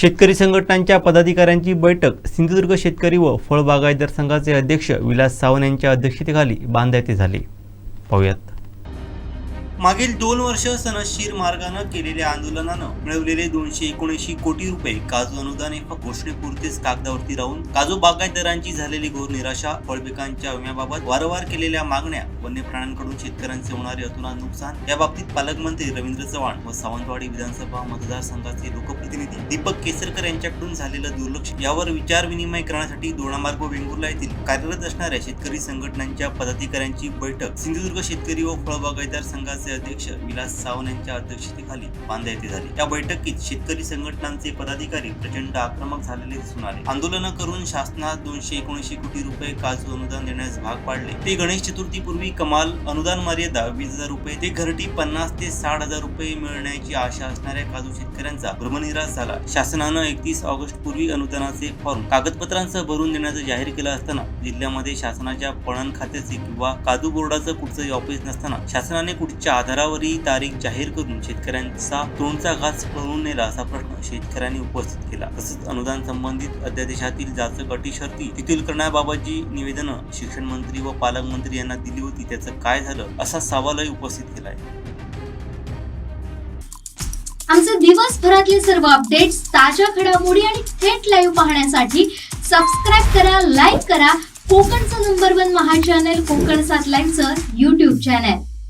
शेतकरी संघटनांच्या पदाधिकाऱ्यांची बैठक सिंधुदुर्ग शेतकरी व फळबागायतदार संघाचे अध्यक्ष विलास सावंत यांच्या अध्यक्षतेखाली बांधा येथे झाली. पाहूयात. मागील दोन वर्ष सनशीर मार्गानं केलेल्या आंदोलनानं मिळवलेले दोनशे एकोणऐंशी कोटी रुपये काजू अनुदान हे फक्त घोषणेपुरतेच कागदावरती राहून काजू बागायतदारांची झालेली घोर निराशा फळपिकांच्या विम्याबाबत वारंवार केलेल्या मागण्या वन्य प्राण्यांकडून शेतकऱ्यांचे होणारे अतुना नुकसान या बाबतीत पालकमंत्री रवींद्र चव्हाण व सावंतवाडी विधानसभा मतदारसंघाचे लोकप्रतिनिधी दीपक केसरकर यांच्याकडून झालेलं दुर्लक्ष यावर विचार विनिमय करण्यासाठी दोडामार्ग वेंगुर्ला येथील कार्यरत असणाऱ्या शेतकरी संघटनांच्या पदाधिकाऱ्यांची बैठक. सिंधुदुर्ग शेतकरी व फळबागायतदार संघाचे अध्यक्ष विलास सावंत यांच्या अध्यक्षतेखाली बांधा येथे झाली. या बैठकीत शेतकरी संघटनांचे पदाधिकारी प्रचंड आक्रमक झालेले दिसून आले. आंदोलन करून शासनात दोनशे एकोणऐंशी कोटी रुपये काजू अनुदान देण्यास भाग पाडले. ते गणेश चतुर्थीपूर्वी कमाल अनुदान मर्यादा वीस हजार रुपये ते घरटी पन्नास ते साठ हजार रुपये मिळण्याची आशा असणाऱ्या काजू शेतकऱ्यांचा भ्रमनिराश झाला. शासनानं एकतीस ऑगस्ट पूर्वी अनुदानाचे फॉर्म कागदपत्रांसह भरून देण्याचं जाहीर केलं असताना जिल्ह्यामध्ये शासनाच्या पणन खात्याचे किंवा काजू बोर्डाचं कुठचंही ऑफिस नसताना शासनाने कुठच्या आधारावरही तारीख जाहीर करून शेतकऱ्यांचा तोंडचा घास पळवून नेला असा प्रश्न शेतकऱ्यांनी उपस्थित केला. तसंच अनुदान संबंधित अध्यादेशातील जाचक अटी शर्ती शिथिल करण्याबाबत जी निवेदनं शिक्षण मंत्री व पालकमंत्री यांना दिली होती. त्याचं काय झालं असा सवालही उपस्थित केला आहे आमचे दिवसभरातले सर्व अपडेट्स ताज्या घडामोडी आणि थेट लाईव्ह पाहण्यासाठी सबस्क्राईब करा लाईक करा. कोकणचं number one Maha channel Kokan सात लाईव्हचं युट्यूब चॅनल